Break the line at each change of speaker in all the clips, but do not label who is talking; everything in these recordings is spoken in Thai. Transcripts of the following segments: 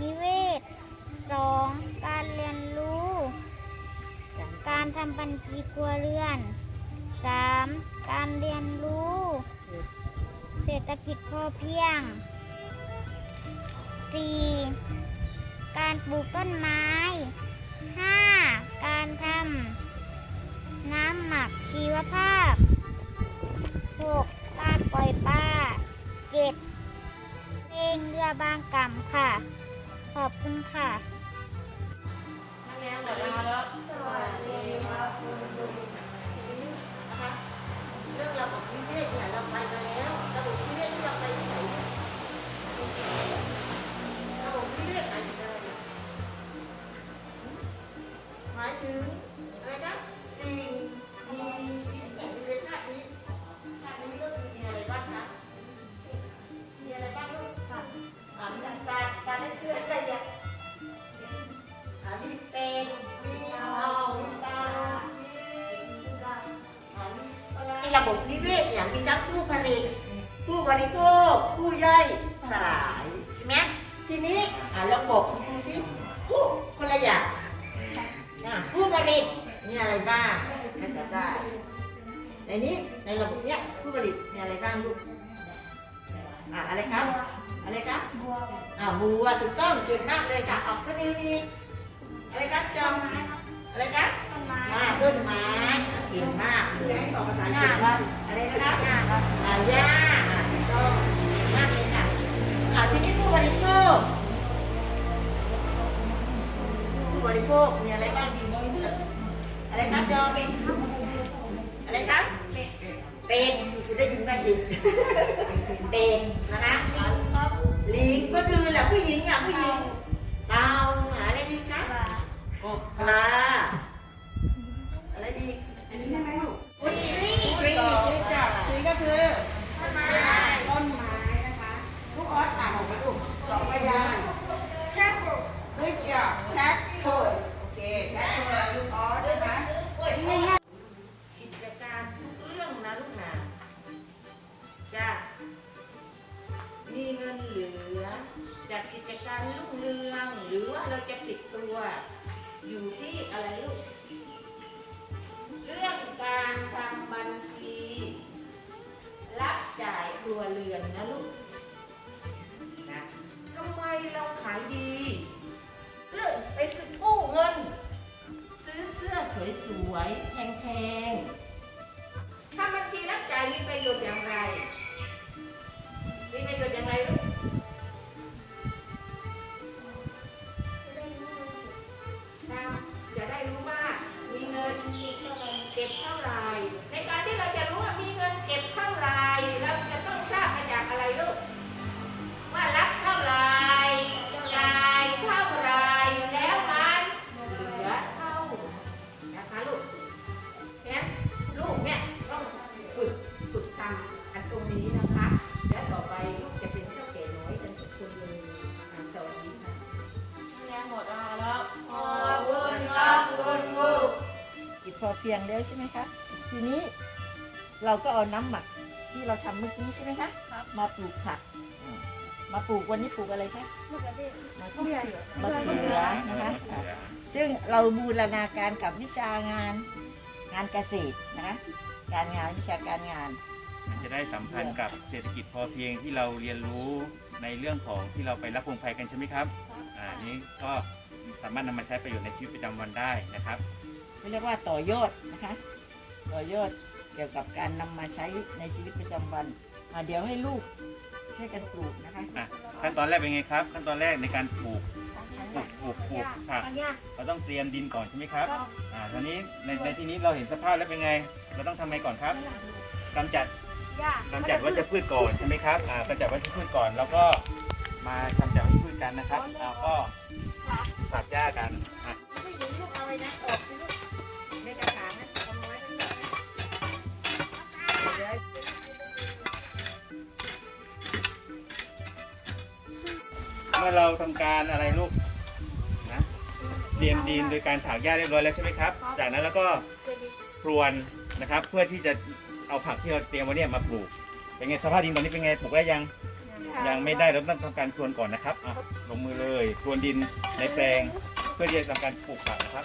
นิเวศ 2. การเรียนรู้ การทำบัญชีครัวเรือน 3. การเรียนรู้ เศรษฐกิจพอเพียง 4. การปลูกต้นไม้ 5. การทำน้ำหมักชีวภาพ 6. การปล่อยปลา 7. เพลงเรือบางกำค่ะ ขอบคุณค่ะ
เนี้อ่าระบบดูสิผู้คนละอย่างอะผู้ผลิตมีอะไรบ้างน่าจะได้ในนี้ในระบบเนี้ยผู้ผลิตมีอะไรบ้างลูกอะอะไรครับอะไรครับอ่าบัวถูกต้องเก่งมากเลยค่ะออกคดีดีอะไรครับจอมอะไรครับ
ต้นไม้
ต้นไม้เก่งมากเลยให้ตอบภาษาอังกฤษว่าอะไรนะครับอ่าหญ้าอ่าถูกต้องเก่งมากเลยค่ะอ่าทีนี้ผู้บริโภค บริโภคมีอะไรบ้างดีอะไรครับจอมอะไรครับเป็นคุณได้ยินไหมดิเป็นนะคะลิงก็คือแหละผู้หญิงอะผู้หญิงเตาหาอะไรอีกครับปลาอะไรอีก
อันนี้ใช่ไหมลูก
อุ้ย
ทรีจับทรีก็คือ ตั
วอยู่ที่อะไรลูก เรื่องการทำบัญชี รับจ่ายครัวเรือนนะลูกนะทำไมเราขายดีเรื่องไปซื้อกู้เงิน ซื้อเสื้อสวยๆแพงๆ เราก็เอาน้ำหมักที่เราทำเมื่อกี้ใช่ไหมคะมาปลูกผักอืมมาปลูกวันนี้ปลูกอะไรคะ
มะเขือเทศ
มะเขือมะเขือนะคะอะซึ่งเราบูรณาการกับวิชางานงานเกษตรนะคะการงานวิชาการงาน
มันจะได้สัมพันธ์กับเศรษฐกิจพอเพียงที่เราเรียนรู้ในเรื่องของที่เราไปรับพงไพกันใช่ไหมครับ อ่านี้ก็สามารถนำมาใช้ประโยชน์ในชีวิตประจำวันได้นะครับ
เรียกว่าต่อยอดนะคะ ต่อยอด เกี่ยวกับการนำมาใช้ในชีวิตประจำวันอะเดี๋ยวให้ลูกช่วยกันปลูกนะคะ
อะขั้นตอนแรกเป็นไงครับ ขั้นตอนแรกในการปลูกปลูกปลูกปลูกผักเราต้องเตรียมดินก่อนใช่ไหมครับอ่าตอนนี้ในในที่นี้เราเห็นสภาพแล้วเป็นไง เราต้องทำไงก่อนครับกำจัด
ย่ากำ
จัดวัชพืชก่อนใช่ไหมครับ อ่ากำจัดวัชพืชก่อน แล้วก็ ดินโดยการถากหญ้าเรียบร้อยแล้วใช่ไหมครับ จากนั้นแล้วก็พรวนนะครับ เพื่อที่จะเอาผักที่เราเตรียมไว้เนี่ยมาปลูก เป็นไงสภาพดินตอนนี้เป็นไงปลูกได้ยัง ยังไม่ได้เราต้องทำการพรวนก่อนนะครับอะลงมือเลยพรวนดินในแปลง เพื่อที่จะทำการปลูกผักนะครับ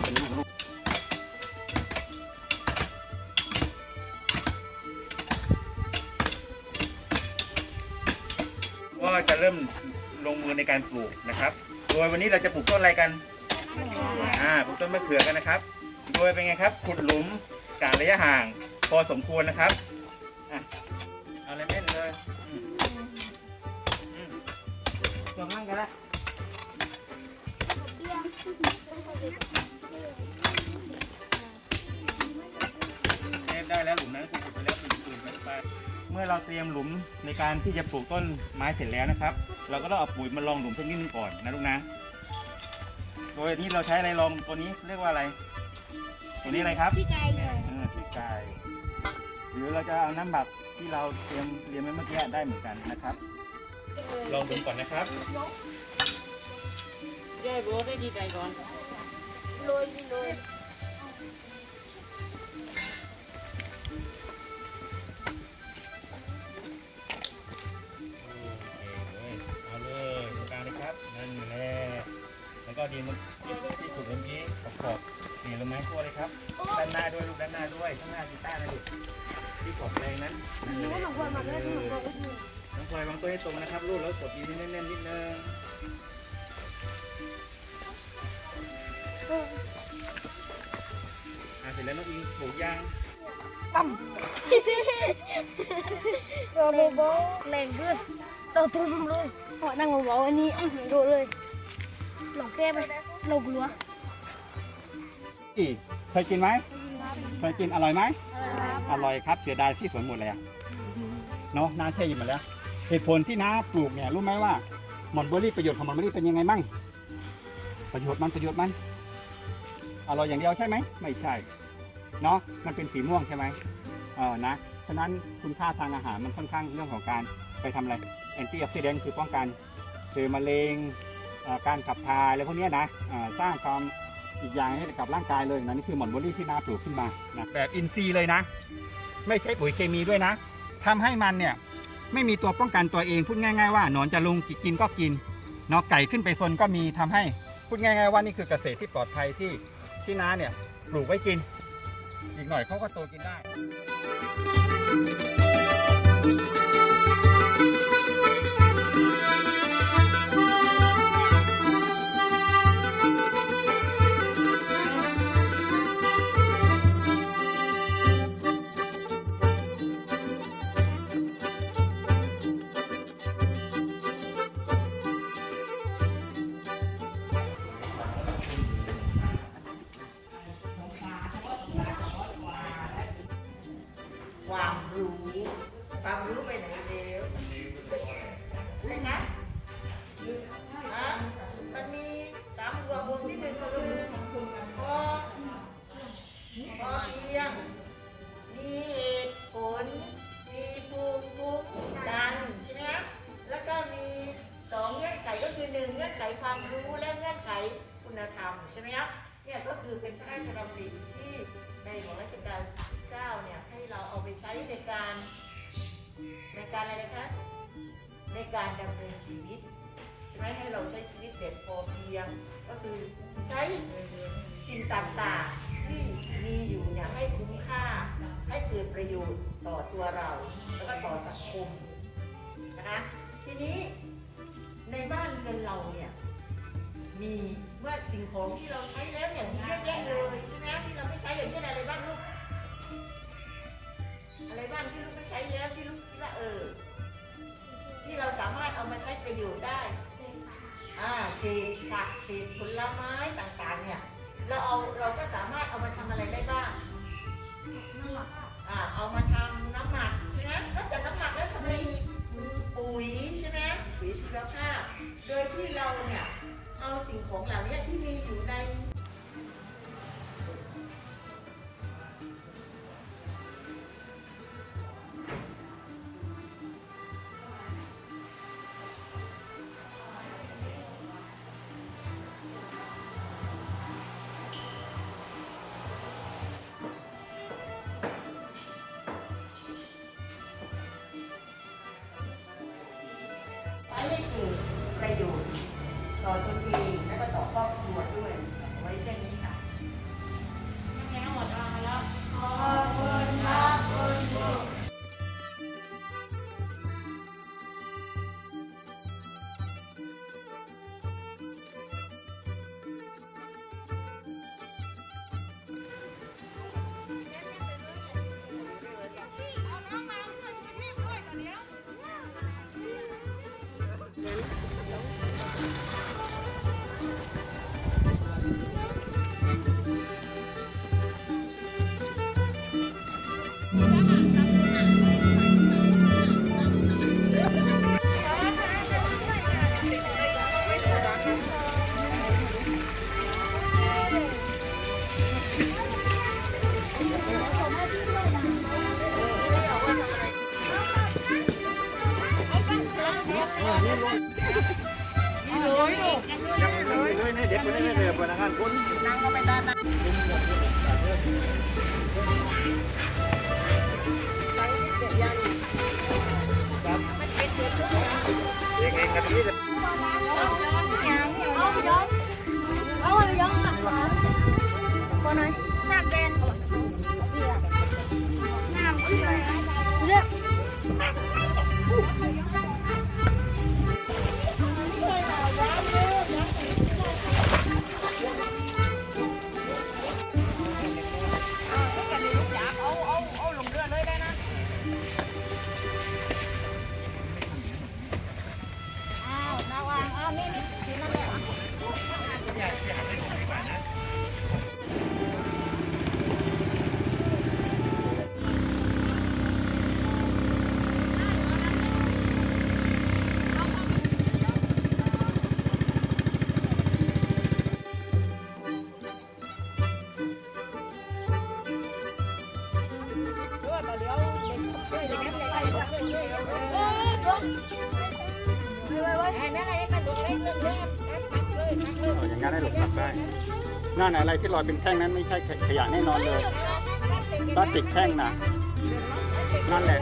เป็นลูกๆก็จะเริ่ม ลงมือในการปลูกนะครับ โดยวันนี้เราจะปลูกต้นอะไรกันอ่าปลูกต้นมะเขือกันนะครับ โดยเป็นไงครับขุดหลุมกางระยะห่าง พอสมควรนะครับ เมื่อเราเตรียมหลุมในการที่จะปลูกต้นไม้เสร็จแล้วนะครับ เราก็ต้องเอาปุ๋ยมาลองหลุมสักนิดนึงก่อนนะลูกนะ โดยที่เราใช้อะไรลองตัวนี้เรียกว่าอะไร ตัวนี้อะไรครับ
พี่ไก่เลย
เออที่กายหรือเราจะเอาน้ำหมักที่เราเตรียมเตรียมไว้เมื่อกี้ได้เหมือนกันนะครับ ลองดูก่อนนะครับ
แย่บัวได้ดีใจก่อน
โรยโรย
นั่นแหละแล้วก็ดินมันที่ขุดเมื่อกี้ขอบขอบๆนี่ลงไม้ทั่วเลยครับ ด้านหน้าด้วยลูกด้านหน้าด้วยข้างหน้ากีตาร์นะลูกที่ขอบแรงนั้นนั่นแหละน้องพลอยวางตัวให้ตรงนะครับลูกแล้วกดดินให้แน่นๆนิดนึงอะเสร็จแล้วน้องอิงปลูกยาง
โรโบโบแรงด้วย เราตุ้มเลยหอนั่งเบาๆอันนี้อื้อหือโดดเลยหลงแก้ไปหลงกลัว
กี่เคยกินไหมเคยกินอร่อยไหมอร่อยครับเสียดายที่สวนหมดเลยอะเนาะน้าแช่อยู่หมดแล้วเหตุผลที่น้าปลูกเนี่ยรู้ไหมว่าหมอนเบอร์รี่ประโยชน์ของหมอนเบอร์รี่เป็นยังไงมั่งประโยชน์มันประโยชน์มันอร่อยอย่างเดียวใช่ไหมไม่ใช่เนาะมันเป็นสีม่วงใช่ไหมเออนะฉะนั้นคุณค่าทางอาหารมันค่อนข้างเรื่องของการไปทำอะไร แอนตี้ออกซิเดนต์คือป้องกันคือมะเร็งการขับถ่ายอะไรพวกนี้นะสร้างความอีกอย่างให้กับร่างกายเลยนะนี่คือหมอนบอรี่ที่นาปลูกขึ้นมานะแบบอินทรีย์เลยนะ ไม่ใช่ปุ๋ยเคมีด้วยนะทำให้มันเนี่ยไม่มีตัวป้องกันตัวเองพูดง่ายๆว่าหนอนจะลงกินก็กินเนาะไก่ขึ้นไปซนก็มีทำให้พูดง่ายๆว่านี่คือเกษตรที่ปลอดภัยที่ที่น้าเนี่ยปลูกไว้กิน อีกหน่อยเขาก็โตกินได้
เพียงก็คือใช้สิ่งต่างๆที่มีอยู่เนี่ยให้คุ้มค่า ให้เกิดประโยชน์ต่อตัวเรา แล้วก็ต่อสังคมนะคะทีนี้ในบ้านเรือนเราเนี่ยมีเมื่อสิ่งของที่เราใช้แล้วเนี่ยมีเยอะแยะเลยใช่ไหมที่เราไม่ใช้อย่างเช่นอะไรบ้างลูกอะไรบ้างที่ลูกไม่ใช้แล้วที่ลูกคิดว่าเออที่เราสามารถเอามาใช้ประโยชน์ได้ อ่าเศษผักเศษผลไม้ต่างๆ เนี่ย เราเอาเราก็สามารถเอามาทำอะไรได้บ้างอ่าเอามาทำน้ำหมักใช่ไหมนอกจากน้ำหมักแล้วทำอะไรอีกปุ๋ยใช่ไหมปุ๋ยชีวภาพ โดยที่เราเนี่ยเอาสิ่งของเหล่านี้ที่มีอยู่ใน
เด็
กคนนี้เลยพนักงานคน
นั่งก็ไปด้านนั้น
เด็กเองกันที่จะอย่างนั้น ให้หลบขับได้นั่นอะไรที่ลอยเป็นแท่งนั้นไม่ใช่ขยะแน่นอนเลยพลาสติกแท่งนะนั่นแหละ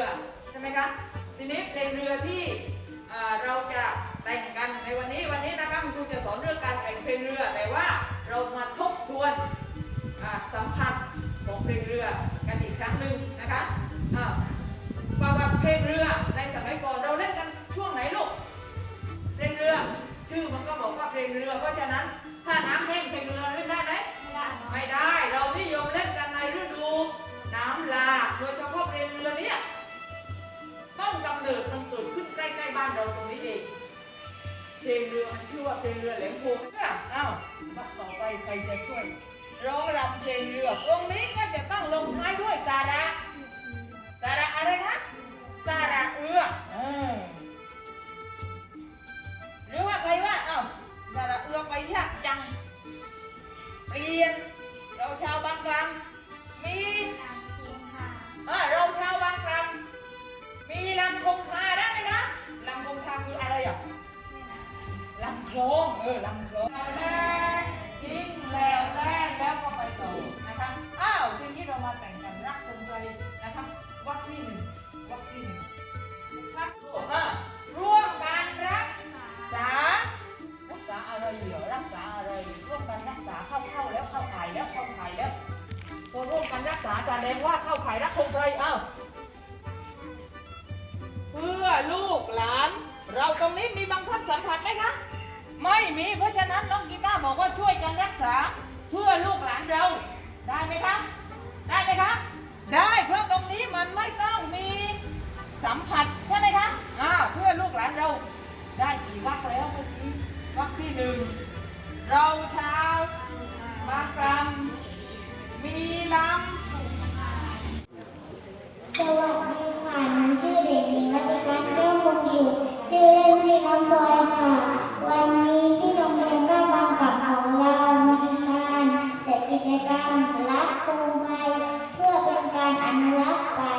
รือใช่ไหมคะทีนี้เพลงเรือที่เอ่อเราจะแต่งกันในวันนี้วันนี้นะคะคุณครูจะสอนเรื่องการแต่งเพลงเรือแต่ว่าเรามาทบทวนอ่าสัมผัสของเพลงเรือกันอีกครั้งหนึ่งนะคะอ่าประวัติเพลงเรือในสมัยก่อนเราเล่นกันช่วงไหนลูกเพลงเรือชื่อมันก็บอกว่าเพลงเรือเพราะฉะนั้นถ้าน้ำแห้งเพลงเรือเล่นได้ไหมไม่ได้ เพลงเรือมันชื่อว่าเพลงเรือแหลมโพงเนี่ยเอ้ามาต่อไปใครจะช่วย ร้องรำเพลงเรือตรงนี้ก็จะต้องลงท้ายด้วยสาระสาระอะไรนะสาระเอือเออหรือว่าใครว่าเอ้าดาราเอือไปยากจังเปลี่ยน เราชาวบางกลำมีเออเราชาวบางกลำมีลำคงคาได้ไหมนะลำคงคาคืออะไรอะ ลำโพงเออลำโพงแรกทิ้งแล้วแรกแล้วก็ไปต่อนะคะอ้าวทีนี้เรามาแต่งกันรักจงใจนะคะวัคซีนหนึ่งวัคซีนหนึ่งรักตัวห้าร่วมกันรักษารักษาอะไรเหรอรักษาอะไรร่วมกันรักษาเข้าเข้าแล้วเข้าขายแล้วเข้าขายแล้วพอร่วมกันรักษาแสดงว่าเข้าขายรักคนใครอ้าวเพื่อลูกหลาน เรา
ตรงนี้มีบังคับสัมผัสไหมคะ ไม่มีเพราะฉะนั้นน้องกีตาร์บอกว่าช่วยกันรักษาเพื่อลูกหลานเราได้ไหมคะได้ไหมคะได้เพราะตรงนี้มันไม่ต้องมีสัมผัสใช่ไหมคะอ่าเพื่อลูกหลานเราได้กี่วักแล้วเมื่อกี้วักที่หนึ่งเราเช้ามากรำมีลำ
สวัสดีค่ะหนูชื่อเด็กหญิงรัติการแก้วคงสุขชื่อเล่นชื่อน้องบอยค่ะ วันนี้ที่โรงเรียนบ้านบางกับของเรามีการจัดกิจกรรมรักโคมไฟเพื่อเป็นการอนุรักษ์ป่า